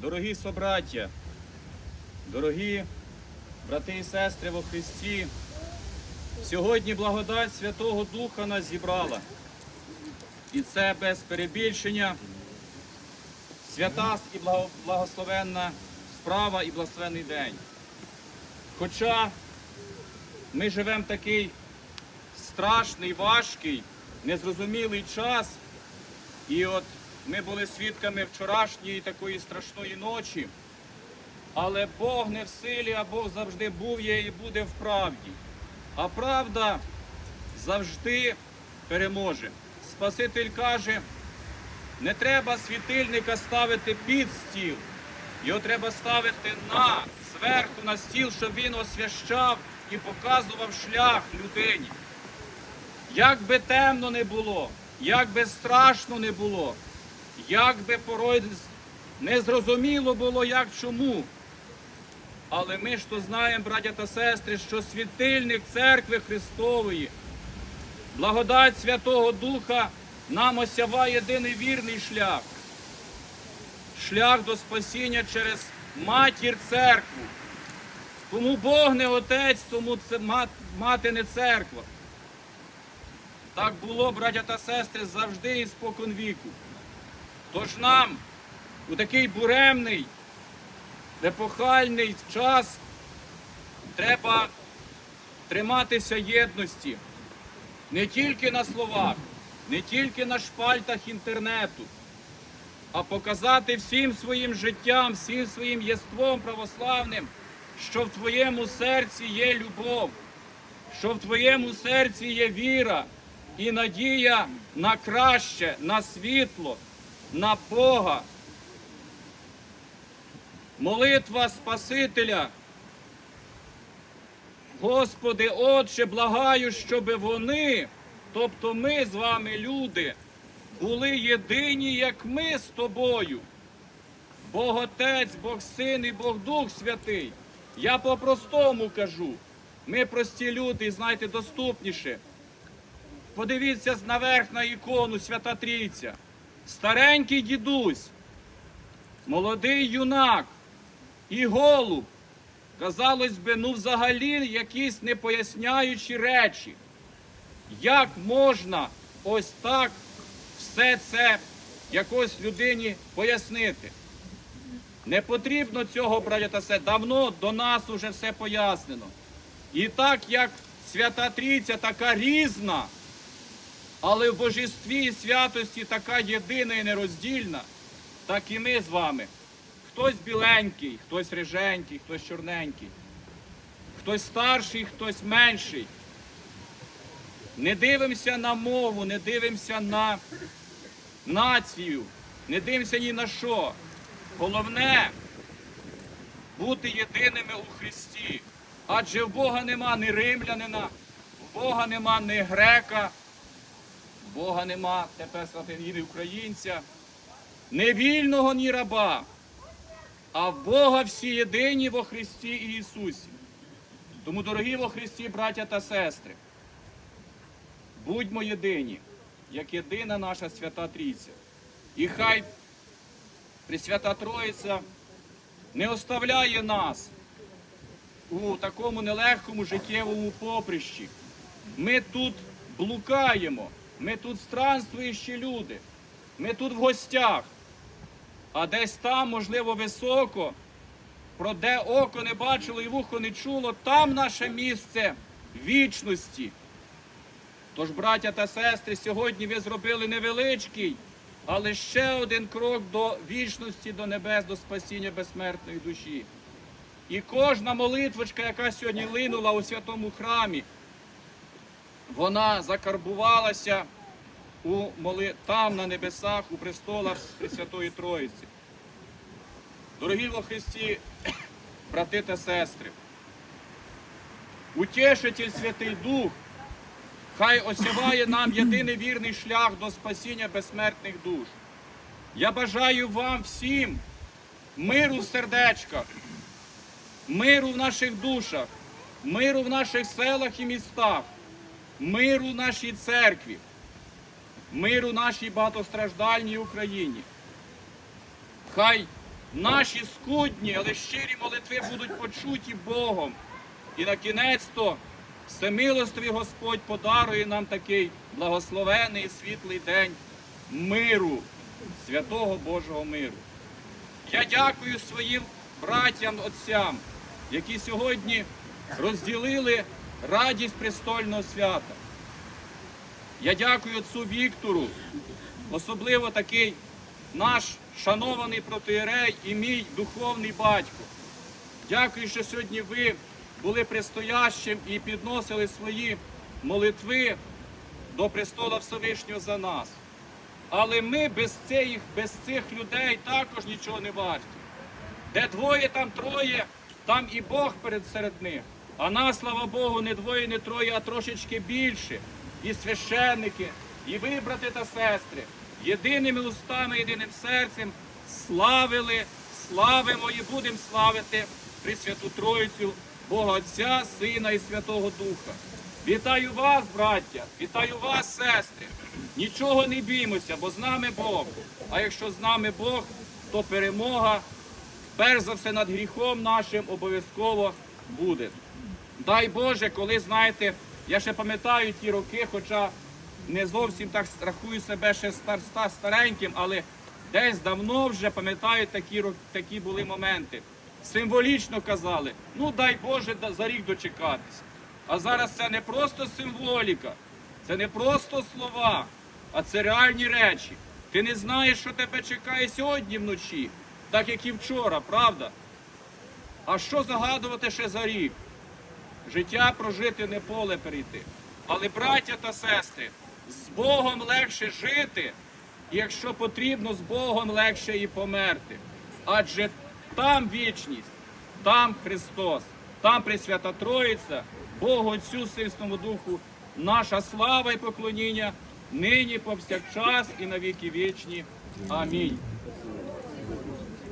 Дорогі собраття, дорогі брати і сестри во Христі, сьогодні благодать Святого Духа нас зібрала. І це без перебільшення свята і благословенна справа і благословенний день. Хоча ми живемо такий страшний, важкий, незрозумілий час, і от ми були свідками вчорашньої такої страшної ночі. Але Бог не в силі, а Бог завжди був є і буде в правді. А правда завжди переможе. Спаситель каже, не треба світильника ставити під стіл. Його треба ставити на зверху на стіл, щоб він освящав і показував шлях людині. Як би темно не було, як би страшно не було, як би порой не зрозуміло було, як чому. Але ми ж то знаємо, браття та сестри, що світильник церкви Христової, благодать Святого Духа нам осяває єдиний вірний шлях. Шлях до спасіння через матір церкву. Тому Бог не отець, тому це мати не церква. Так було, браття та сестри, завжди і спокон віку. Тож нам у такий буремний, епохальний час треба триматися єдності не тільки на словах, не тільки на шпальтах інтернету, а показати всім своїм життям, всім своїм єством православним, що в твоєму серці є любов, що в твоєму серці є віра і надія на краще, на світло, на Бога. Молитва Спасителя. Господи, Отче, благаю, щоб вони, тобто ми з вами, люди, були єдині, як ми з тобою. Бог Отець, Бог Син і Бог Дух Святий. Я по-простому кажу. Ми прості люди, знаєте, доступніше. Подивіться наверх на ікону Свята Трійця. Старенький дідусь, молодий юнак і голуб. Казалось би, ну взагалі якісь непоясняючі речі. Як можна ось так все це якось людині пояснити? Не потрібно цього, браття та все. Давно до нас уже все пояснено. І так як Свята Трійця така різна, але в божестві і святості така єдина і нероздільна, так і ми з вами. Хтось біленький, хтось риженький, хтось чорненький, хтось старший, хтось менший. Не дивимося на мову, не дивимося на націю, не дивимося ні на що. Головне бути єдиними у Христі. Адже в Бога нема ні римлянина, в Бога нема ні грека, Бога нема тепер ні українця, ні вільного, ні раба, а в Бога всі єдині во Христі і Ісусі. Тому, дорогі во Христі, браття та сестри, будьмо єдині, як єдина наша свята Трійця. І хай Пресвята Троїця не оставляє нас у такому нелегкому життєвому поприщі. Ми тут блукаємо, ми тут странствуючі люди, ми тут в гостях, а десь там, можливо, високо, про де око не бачило і вухо не чуло, там наше місце вічності. Тож, браття та сестри, сьогодні ви зробили невеличкий, але ще один крок до вічності, до небес, до спасіння безсмертної душі. І кожна молитвочка, яка сьогодні линула у святому храмі, вона закарбувалася у моли... там на небесах, у престолах Пресвятої Троїці. Дорогі во Христі, брати та сестри, утішитель Святий Дух, хай осяває нам єдиний вірний шлях до спасіння безсмертних душ. Я бажаю вам всім миру в сердечках, миру в наших душах, миру в наших селах і містах, миру в нашій церкві, миру нашій багатостраждальній Україні. Хай наші скудні, але щирі молитви будуть почуті Богом. І на кінець то всемилостивий Господь подарує нам такий благословений і світлий день миру, святого Божого миру. Я дякую своїм братям, отцям, які сьогодні розділили радість престольного свята. Я дякую отцу Віктору, особливо такий наш шанований протиєрей і мій духовний батько. Дякую, що сьогодні ви були предстоящим і підносили свої молитви до престола Всевишнього за нас. Але ми без цих, без цих людей також нічого не варті. Де двоє, там троє, там і Бог перед серед них. А нас, слава Богу, не двоє, не троє, а трошечки більше. І священники, і ви, брати та сестри, єдиними устами, єдиним серцем славили, славимо і будемо славити Пресвяту Троїцю, Бога Отця, Сина і Святого Духа. Вітаю вас, браття, вітаю вас, сестри. Нічого не біймося, бо з нами Бог. А якщо з нами Бог, то перемога, перш за все, над гріхом нашим обов'язково буде. Дай Боже, коли знаєте, я ще пам'ятаю ті роки, хоча не зовсім так рахую себе ще стар, стар, стареньким, але десь давно вже пам'ятаю такі, такі були моменти. Символічно казали, ну дай Боже за рік дочекатися. А зараз це не просто символіка, це не просто слова, а це реальні речі. Ти не знаєш, що тебе чекає сьогодні вночі, так як і вчора, правда? А що загадувати ще за рік? Життя прожити не поле перейти. Але, браття та сестри, з Богом легше жити, якщо потрібно, з Богом легше і померти. Адже там вічність, там Христос, там Пресвята Троїця, Богу Отцю Сильському Духу, наша слава і поклоніння нині повсякчас і на віки вічні. Амінь.